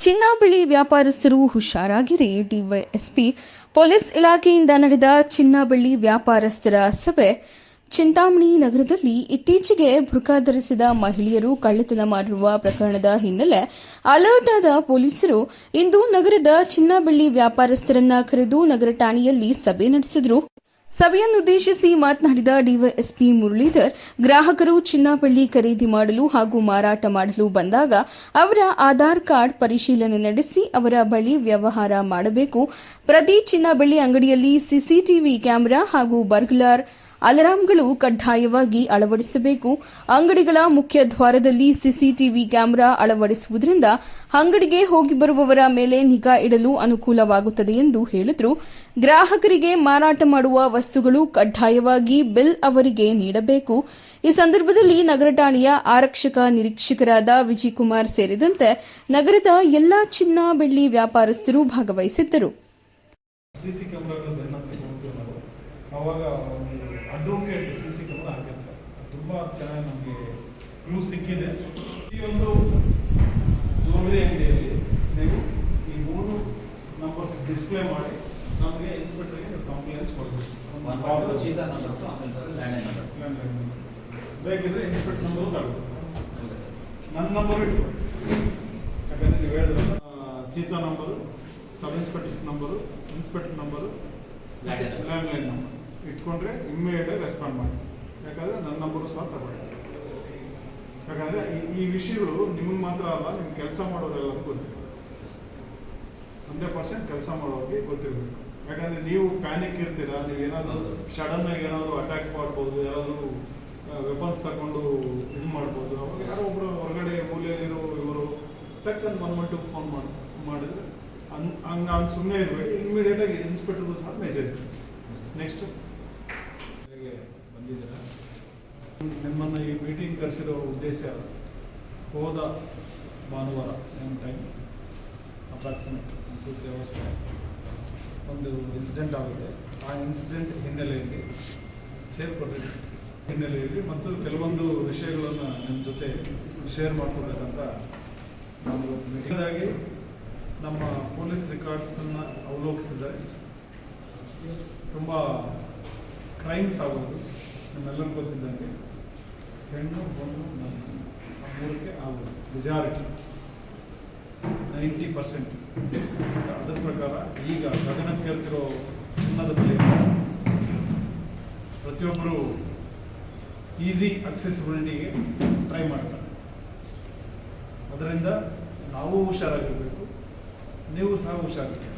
ಚಿನ್ನ ಬೆಳ್ಳಿ ವ್ಯಾಪಾರಸ್ಥರು ಹುಷಾರಾಗಿರಿ, ಡಿವೈಎಸ್ಪಿ ಪೊಲೀಸ್ ಇಲಾಖೆಯಿಂದ ನಡೆದ ಚಿನ್ನ ಬೆಳ್ಳಿ ವ್ಯಾಪಾರಸ್ಥರ ಸಭೆ ಚಿಂತಾಮಣಿ ನಗರದಲ್ಲಿ ಇತ್ತೀಚೆಗೆ ಬುರ್ಕಾ ಧರಿಸಿದ ಮಹಿಳೆಯರು ಕಳ್ಳತನ ಮಾಡಿರುವ ಪ್ರಕರಣದ ಹಿನ್ನೆಲೆ ಅಲರ್ಟ್ ಆದ ಪೊಲೀಸರು ಇಂದು ನಗರದ ಚಿನ್ನ ಬೆಳ್ಳಿ ವ್ಯಾಪಾರಸ್ಥರನ್ನ ಕರೆದು ನಗರ ಠಾಣೆಯಲ್ಲಿ ಸಭೆ ನಡೆಸಿದರು. ಸಭೆಯನ್ನುದ್ದೇಶಿಸಿ ಮಾತನಾಡಿದ ಡಿವೈಎಸ್ಪಿ ಮುರಳೀಧರ್, ಗ್ರಾಹಕರು ಚಿನ್ನಾಬೆಳ್ಳಿ ಖರೀದಿ ಮಾಡಲು ಹಾಗೂ ಮಾರಾಟ ಮಾಡಲು ಬಂದಾಗ ಅವರ ಆಧಾರ್ ಕಾರ್ಡ್ ಪರಿಶೀಲನೆ ನಡೆಸಿ ಅವರ ಬಳಿ ವ್ಯವಹಾರ ಮಾಡಬೇಕು. ಪ್ರತಿ ಚಿನ್ನಬೆಳ್ಳಿ ಅಂಗಡಿಯಲ್ಲಿ ಸಿಸಿಟಿವಿ ಕ್ಯಾಮೆರಾ ಹಾಗೂ ಬರ್ಗ್ಲಾರ್ ಅಲಾರಾಂಗಳು ಕಡ್ಡಾಯವಾಗಿ ಅಳವಡಿಸಬೇಕು. ಅಂಗಡಿಗಳ ಮುಖ್ಯ ದ್ವಾರದಲ್ಲಿ ಸಿಸಿಟಿವಿ ಕ್ಯಾಮೆರಾ ಅಳವಡಿಸುವುದರಿಂದ ಅಂಗಡಿಗೆ ಹೋಗಿ ಬರುವವರ ಮೇಲೆ ನಿಗಾ ಇಡಲು ಅನುಕೂಲವಾಗುತ್ತದೆ ಎಂದು ಹೇಳಿದರು. ಗ್ರಾಹಕರಿಗೆ ಮಾರಾಟ ಮಾಡುವ ವಸ್ತುಗಳು ಕಡ್ಡಾಯವಾಗಿ ಬಿಲ್ ಅವರಿಗೆ ನೀಡಬೇಕು. ಈ ಸಂದರ್ಭದಲ್ಲಿ ನಗರ ಠಾಣೆಯ ಆರಕ್ಷಕ ನಿರೀಕ್ಷಕರಾದ ವಿಜಯಕುಮಾರ್ ಸೇರಿದಂತೆ ನಗರದ ಎಲ್ಲಾ ಚಿನ್ನ ಬೆಳ್ಳಿ ವ್ಯಾಪಾರಸ್ಥರು ಭಾಗವಹಿಸಿದ್ದರು. ಅಡ್ವೊಕೇಟ್ ಸಿ ಸಿ ಕ್ಯಾಮ್ರಾ ಹಾಕಿರ್ತಾರೆ ತುಂಬ ಚೆನ್ನಾಗಿ ನಮಗೆ ಕ್ಲೂ ಸಿಕ್ಕಿದೆ. ಈ ಒಂದು ಜ್ಯುವೆಲರಿ ಅಂಗಡಿಯಲ್ಲಿ ನೀವು ಈ ಮೂರು ನಂಬರ್ಸ್ ಡಿಸ್ಪ್ಲೇ ಮಾಡಿ ನಮಗೆ ಇನ್ಸ್ಪೆಕ್ಟರ್ಗೆ ಕಂಪ್ಲೇಂಟ್ಸ್ ಕೊಡಬೇಕು. ಬೇಕಿದ್ರೆ ಇನ್ಸ್ಪೆಕ್ಟರ್ ನಂಬರ್ ತಗೊಳ್ಳಿ. ನನ್ನ ನಂಬರು ಇಟ್ಕೊಳ್ಳಿ ಯಾಕಂದ್ರೆ ನೀವು ಹೇಳಿದ್ರಲ್ಲ ಆ, cheetah number sub inspectors number inspector number landline number ಇಟ್ಕೊಂಡ್ರೆ ಇಮ್ಮಿಡಿಯೇಟ್ ರೆಸ್ಪಾಂಡ್ ಮಾಡಿ. ಯಾಕಂದರೆ ನನ್ನ ನಂಬರು ಸಹ ತಗೊಳ್ಳಿ. ಯಾಕಂದರೆ ಈ ಈ ವಿಷಯಗಳು ನಿಮ್ಗೆ ಮಾತ್ರ ಅಲ್ಲ ನಿಮ್ಮ ಕೆಲಸ ಮಾಡೋದೆಲ್ಲ ಗೊತ್ತಿರಬೇಕು ಹಂಡ್ರೆಡ್ ಪರ್ಸೆಂಟ್ ಕೆಲಸ ಮಾಡೋರಿಗೆ ಗೊತ್ತಿರಬೇಕು. ಯಾಕಂದರೆ ನೀವು ಪ್ಯಾನಿಕ್ ಇರ್ತೀರಾ ನೀವು ಏನಾದರೂ ಆಗಿ ಏನಾದರೂ ಅಟ್ಯಾಕ್ ಮಾಡ್ಬೋದು ಯಾರಾದರೂ ವೆಪನ್ಸ್ ತಗೊಂಡು ಇದು ಮಾಡ್ಬೋದು. ಅವಾಗ ಯಾರೋ ಒಬ್ಬರು ಹೊರಗಡೆ ಮೂಲೆಯಲ್ಲಿರೋ ಇವರು ಟಕ್ಕನ್ ಬಂದ್ಬಿಟ್ಟು ಫೋನ್ ಮಾಡಿ ಮಾಡಿದ್ರೆ ಹಂಗ್ ಹಂಗ ಸುಮ್ಮನೆ ಇರಬೇಡಿ ಇಮಿಡಿಯೇಟ್ ಆಗಿ ಇನ್ಸ್ಪೆಕ್ಟರ್ಗೂ ಸಹ ಮೆಸೇಜ್ ನೆಕ್ಸ್ಟ್ ಬಂದಿದ್ದೀರಾ? ನಿಮ್ಮನ್ನು ಈ ಮೀಟಿಂಗ್ ಕರೆಸಿರೋ ಉದ್ದೇಶ ಹೋದ ಭಾನುವಾರ same time approximate two three ಒಂದು ಇನ್ಸಿಡೆಂಟ್ ಆಗುತ್ತೆ. ಆ ಇನ್ಸಿಡೆಂಟ್ ಹಿನ್ನೆಲೆಯಲ್ಲಿ ಸೇರ್ಕೊಂಡಿದೆ ಹಿನ್ನೆಲೆಯಲ್ಲಿ ಮತ್ತು ಕೆಲವೊಂದು ವಿಷಯಗಳನ್ನು ನಿಮ್ಮ ಜೊತೆ ಶೇರ್ ಮಾಡ್ಕೋಬೇಕಂತ ನಾನು ಮೀಟಿಂಗಾಗಿ ನಮ್ಮ ಪೊಲೀಸ್ ರೆಕಾರ್ಡ್ಸನ್ನು ಅವಲೋಕಿಸಿದೆ ತುಂಬ ಕ್ರೈಮ್ಸ್ ಆಗೋದು. ನಮ್ಮೆಲ್ಲರಿಗೂ ಗೊತ್ತಿದ್ದಂಗೆ ಹೆಣ್ಣು ಬಂದು ನನ್ನ ಆ ಮೂರಕ್ಕೆ ಆಗೋದು ಮೆಜಾರಿಟಿ ನೈಂಟಿ ಪರ್ಸೆಂಟ್ ಅದರ ಪ್ರಕಾರ ಈಗ ಗಗನಕ್ಕೇರ್ತಿರೋ ಚಿನ್ನದ ಬೆಲೆ ಪ್ರತಿಯೊಬ್ಬರು ಈಸಿ ಅಕ್ಸೆಸಿಬಿಲಿಟಿಗೆ ಟ್ರೈ ಮಾಡ್ತಾರೆ. ಅದರಿಂದ ನಾವು ಹುಷಾರಾಗಿರಬೇಕು, ನೀವು ಸಹ ಹುಷಾರಾಗಿರ್ಬೇಕು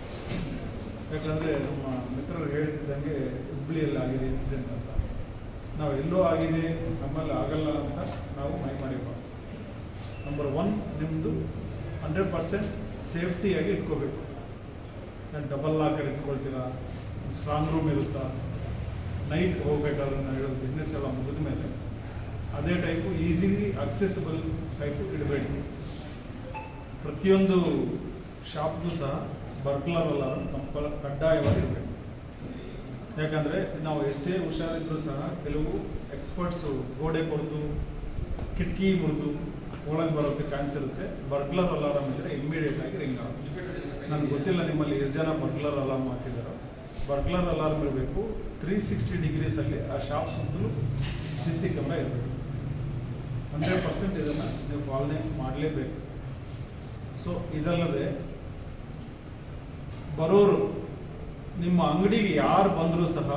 ಯಾಕಂದರೆ ನಮ್ಮ ಮಿತ್ರರು ಹೇಳ್ತಿದ್ದಂಗೆ ಹುಬ್ಬಳ್ಳಿಯಲ್ಲಿ ಆಗಿದೆ ಇನ್ಸಿಡೆಂಟ್ ಅಂತ. ನಾವು ಎಲ್ಲೋ ಆಗಿದೆ ನಮ್ಮಲ್ಲಿ ಆಗಲ್ಲ ಅಂತ ನಾವು ಮೈ ಮಾಡಿಬಾರ್ದು ನಂಬರ್ ಒನ್ ನಿಮ್ಮದು ಹಂಡ್ರೆಡ್ ಪರ್ಸೆಂಟ್ ಸೇಫ್ಟಿಯಾಗಿ ಇಟ್ಕೋಬೇಕು. ನಾನು ಡಬಲ್ ಲಾಕರ್ ಇಟ್ಕೊಳ್ತೀರಾ? ಸ್ಟ್ರಾಂಗ್ ರೂಮ್ ಇರುತ್ತಾ? ನೈಟ್ ಹೋಗ್ಬೇಕಾದ್ರೆ ನಾನು ಹೇಳೋದು ಬಿಸ್ನೆಸ್ ಎಲ್ಲ ಮುಗಿದ ಮೇಲೆ ಅದೇ ಟೈಪು ಈಸಿಲಿ ಅಕ್ಸೆಸಿಬಲ್ ಟೈಪು ಇಡಬೇಕು. ಪ್ರತಿಯೊಂದು ಶಾಪ್ಗೂ ಸಹ ಬರ್ಗ್ಲರ್ ಅಲ್ಲ ಕಡ್ಡಾಯವಾಗಿರಬೇಕು ಯಾಕಂದರೆ ನಾವು ಎಷ್ಟೇ ಹುಷಾರಿದ್ರು ಸಹ ಕೆಲವು ಎಕ್ಸ್ಪರ್ಟ್ಸು ಗೋಡೆ ಕೊಡ್ದು, ಕಿಟಕಿ ಮುರಿದು ಒಳಗೆ ಬರೋಕ್ಕೆ ಚಾನ್ಸ್ ಇರುತ್ತೆ. ಬರ್ಗ್ಲರ್ ಅಲಾರಾಮ್ ಇದ್ದರೆ ಇಮ್ಮಿಡಿಯೇಟ್ ಆಗಿ ರಿಂಗ್ ಆಗುತ್ತೆ. ನನಗೆ ಗೊತ್ತಿಲ್ಲ ನಿಮ್ಮಲ್ಲಿ ಎಷ್ಟು ಜನ ಬರ್ಗ್ಲರ್ ಅಲಾರ್ಮ್ ಹಾಕಿದ್ದಾರೆ ಬರ್ಗ್ಲರ್ ಅಲಾರ್ಮ್ ಇರಬೇಕು. ತ್ರೀ ಸಿಕ್ಸ್ಟಿ ಡಿಗ್ರೀಸಲ್ಲಿ ಆ ಶಾಪ್ ಸುತ್ತಲೂ ಸಿ ಸಿ ಕ್ಯಾಮ್ರಾ ಇರಬೇಕು. ಹಂಡ್ರೆಡ್ ಪರ್ಸೆಂಟ್ ಇದನ್ನು ನೀವು ಪಾಲನೆ ಮಾಡಲೇಬೇಕು. ಸೊ ಇದಲ್ಲದೆ ಬರೋರು ನಿಮ್ಮ ಅಂಗಡಿಗೆ ಯಾರು ಬಂದರೂ ಸಹ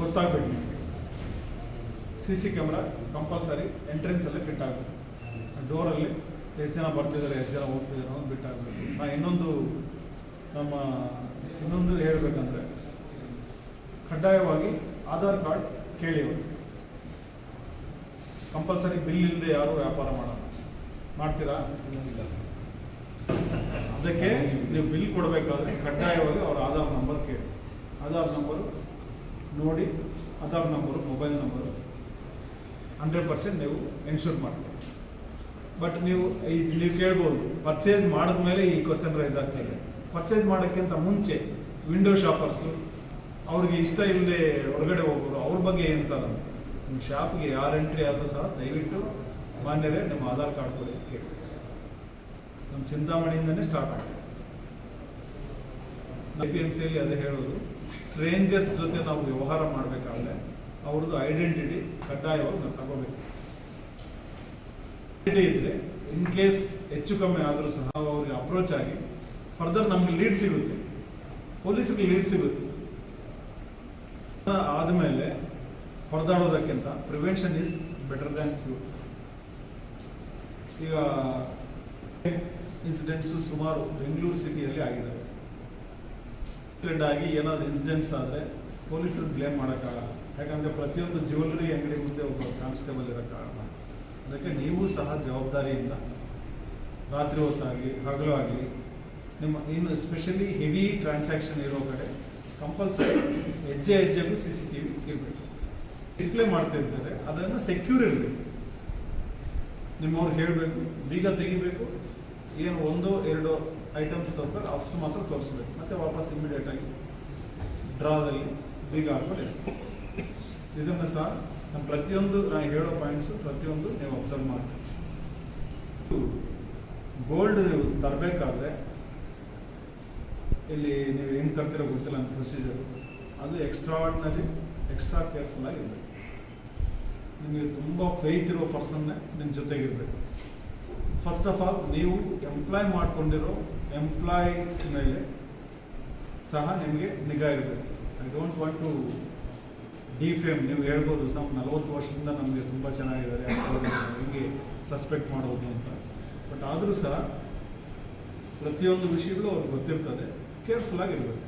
ಗೊತ್ತಾಗಬೇಕು ನಿಮಗೆ. ಸಿ ಸಿ ಕ್ಯಾಮ್ರಾ ಕಂಪಲ್ಸರಿ ಎಂಟ್ರೆನ್ಸಲ್ಲೇ ಫಿಟ್ ಆಗಬೇಕು ಡೋರಲ್ಲಿ ಎಷ್ಟು ಜನ ಬರ್ತಿದ್ದಾರೆ, ಎಷ್ಟು ಜನ ಹೋಗ್ತಿದ್ದಾರೆ ಅನ್ನೋದು ಬಿಟ್ಟಾಗಬೇಕು ನಾ ಇನ್ನೊಂದು ನಮ್ಮ ಇನ್ನೊಂದು ಹೇಳಬೇಕಂದ್ರೆ ಕಡ್ಡಾಯವಾಗಿ ಆಧಾರ್ ಕಾರ್ಡ್ ಕೇಳಿ ಕಂಪಲ್ಸರಿ ಬಿಲ್ ಇಲ್ಲದೆ ಯಾರು ವ್ಯಾಪಾರ ಮಾಡೋಣ ಮಾಡ್ತೀರಾ? ಅದಕ್ಕೆ ನೀವು ಬಿಲ್ ಕೊಡಬೇಕಾದ್ರೆ ಕಡ್ಡಾಯವಾಗಿ ಅವ್ರ ಆಧಾರ್ ನಂಬರ್ ಕೇಳಿ. ಆಧಾರ್ ನಂಬರು ನೋಡಿ, Aadhaar number, mobile number. Hundred percent ನೀವು ಎನ್ಶೂರ್ ಮಾಡಬೇಕು ಬಟ್ ನೀವು ಇದು ನೀವು ಕೇಳ್ಬೋದು, ಪರ್ಚೇಸ್ ಮಾಡಿದ ಮೇಲೆ ಈ ಕ್ವಶನ್ ರೈಸ್ ಆಗ್ತಿದೆ ಪರ್ಚೇಸ್ ಮಾಡೋಕ್ಕಿಂತ ಮುಂಚೆ ವಿಂಡೋ ಶಾಪರ್ಸು, ಅವ್ರಿಗೆ ಇಷ್ಟ ಇಲ್ಲದೆ ಹೊರಗಡೆ ಹೋಗೋರು, ಅವ್ರ ಬಗ್ಗೆ ಏನು ಸರ್ ನಿಮ್ಮ ಶಾಪ್ಗೆ ಯಾರು ಎಂಟ್ರಿ ಆದರೂ ಸಹ ದಯವಿಟ್ಟು ಮಾನ್ಯರೇ ನಿಮ್ಮ ಆಧಾರ್ ಕಾರ್ಡ್ ಕೊಡಿ ಕೇಳಿ. ನಮ್ಮ ಚಿಂತಾಮಣಿಯಿಂದನೇ ಸ್ಟಾರ್ಟ್ ಆಗುತ್ತೆ ಐ ಪಿ ಎಂ ಸಿಯಲ್ಲಿ ಅದೇ ಹೇಳೋದು ಸ್ಟ್ರೇಂಜರ್ಸ್ ಜೊತೆ ನಾವು ವ್ಯವಹಾರ ಮಾಡಬೇಕಾದ್ರೆ ಅವ್ರದ್ದು ಐಡೆಂಟಿಟಿ ಕಡ್ಡಾಯವಾಗಿ ನಾವು ತಗೋಬೇಕು. ಇದ್ರೆ ಇನ್ ಕೇಸ್ ಹೆಚ್ಚು ಕಮ್ಮಿ ಆದರೂ ಸಹ ಅವ್ರಿಗೆ ಅಪ್ರೋಚ್ ಆಗಿ ಫರ್ದರ್ ನಮ್ಗೆ ಲೀಡ್ ಸಿಗುತ್ತೆ. ಪೊಲೀಸರಿಗೆ ಲೀಡ್ ಸಿಗುತ್ತೆ. ಆದಮೇಲೆ ಹೊರದಾಡೋದಕ್ಕಿಂತ prevention is better than cure ಈಗ ಇನ್ಸಿಡೆಂಟ್ಸು ಸುಮಾರು ಬೆಂಗಳೂರು ಸಿಟಿಯಲ್ಲಿ ಆಗಿದ್ದಾವೆ ಇನ್ಸಿಡೆಂಟ್ ಆಗಿ ಏನಾದ್ರು ಇನ್ಸಿಡೆಂಟ್ಸ್ ಆದರೆ ಪೊಲೀಸರು ಬ್ಲೇಮ್ ಮಾಡೋಕ್ಕಾಗಲ್ಲ ಯಾಕಂದರೆ ಪ್ರತಿಯೊಂದು ಜ್ಯುವೆಲ್ಲರಿ ಅಂಗಡಿ ಮುಂದೆ ಒಬ್ಬ ಕಾನ್ಸ್ಟೇಬಲ್ ಇರೋ ಕಾರಣ ಅದಕ್ಕೆ ನೀವು ಸಹ ಜವಾಬ್ದಾರಿಯಿಂದ ರಾತ್ರಿ ಹೊತ್ತಾಗಲಿ, ಹಗಲು ಆಗಲಿ, ನಿಮ್ಮ, ಇನ್ನು ಎಸ್ಪೆಷಲಿ ಹೆವಿ ಟ್ರಾನ್ಸಾಕ್ಷನ್ ಇರೋ ಕಡೆ ಕಂಪಲ್ಸರಿ ಹೆಜ್ಜೆ ಹೆಜ್ಜೆಗೂ ಸಿ ಸಿ ಟಿ ವಿ ಇರಬೇಕು ಡಿಸ್ಪ್ಲೇ ಮಾಡ್ತಿರ್ತಾರೆ ಅದನ್ನು ಸೆಕ್ಯೂರ್ ಇರಬೇಕು. ನಿಮ್ಮವ್ರು ಹೇಳಬೇಕು, ಬೀಗ ತೆಗಿಬೇಕು ಏನು ಒಂದು, ಎರಡು ಐಟಮ್ಸ್ ತರ್ತಾರೆ ಅಷ್ಟು ಮಾತ್ರ ತೋರಿಸ್ಬೇಕು. ಮತ್ತೆ ವಾಪಸ್ ಇಮಿಡಿಯೇಟ್ ಆಗಿ ಡ್ರಾದಲ್ಲಿ ಬೀಗ ಹಾಕೊಳ್ಳಿ ಇದನ್ನು ಸಹ ನಮ್ಮ ಪ್ರತಿಯೊಂದು ನಾನು ಹೇಳೋ ಪಾಯಿಂಟ್ಸು ಪ್ರತಿಯೊಂದು ನೀವು ಅಬ್ಸರ್ವ್ ಮಾಡ್ತೀವಿ ಗೋಲ್ಡ್ ನೀವು ತರಬೇಕಾದ್ರೆ ಇಲ್ಲಿ ನೀವು ಹೆಂಗೆ ತರ್ತೀರೋ ಗೊತ್ತಿಲ್ಲ ನನ್ನ ಪ್ರೊಸೀಜರ್ ಅದು ಎಕ್ಸ್ಟ್ರಾ ಆರ್ಡಿನರಿ ಎಕ್ಸ್ಟ್ರಾ ಕೇರ್ಫುಲ್ ಆಗಿರ್ಬೇಕು ನಿಮಗೆ ತುಂಬ ಫೈತ್ ಇರೋ ಪರ್ಸನ್ನೇ ನಿಮ್ಮ ಜೊತೆಗಿರ್ಬೇಕು. ಫಸ್ಟ್ ಆಫ್ ಆಲ್ ನೀವು ಎಂಪ್ಲಾಯ್ ಮಾಡ್ಕೊಂಡಿರೋ ಎಂಪ್ಲಾಯೀಸ್ ಮೇಲೆ ಸಹ ನಿಮಗೆ ನಿಗಾ ಇರಬೇಕು. I don't want to defame ನೀವು ಹೇಳ್ಬೋದು ಸಮ್ ನಲವತ್ತು ವರ್ಷದಿಂದ ನಮಗೆ ತುಂಬ ಚೆನ್ನಾಗಿದ್ದಾರೆ ಹಿಂಗೆ ಸಸ್ಪೆಕ್ಟ್ ಮಾಡೋದು ಅಂತ. ಬಟ್ ಆದರೂ ಸಹ ಪ್ರತಿಯೊಂದು ವಿಷಯಗಳು ಅವ್ರಿಗೆ ಗೊತ್ತಿರ್ತದೆ. ಕೇರ್ಫುಲ್ ಆಗಿರ್ಬೇಕು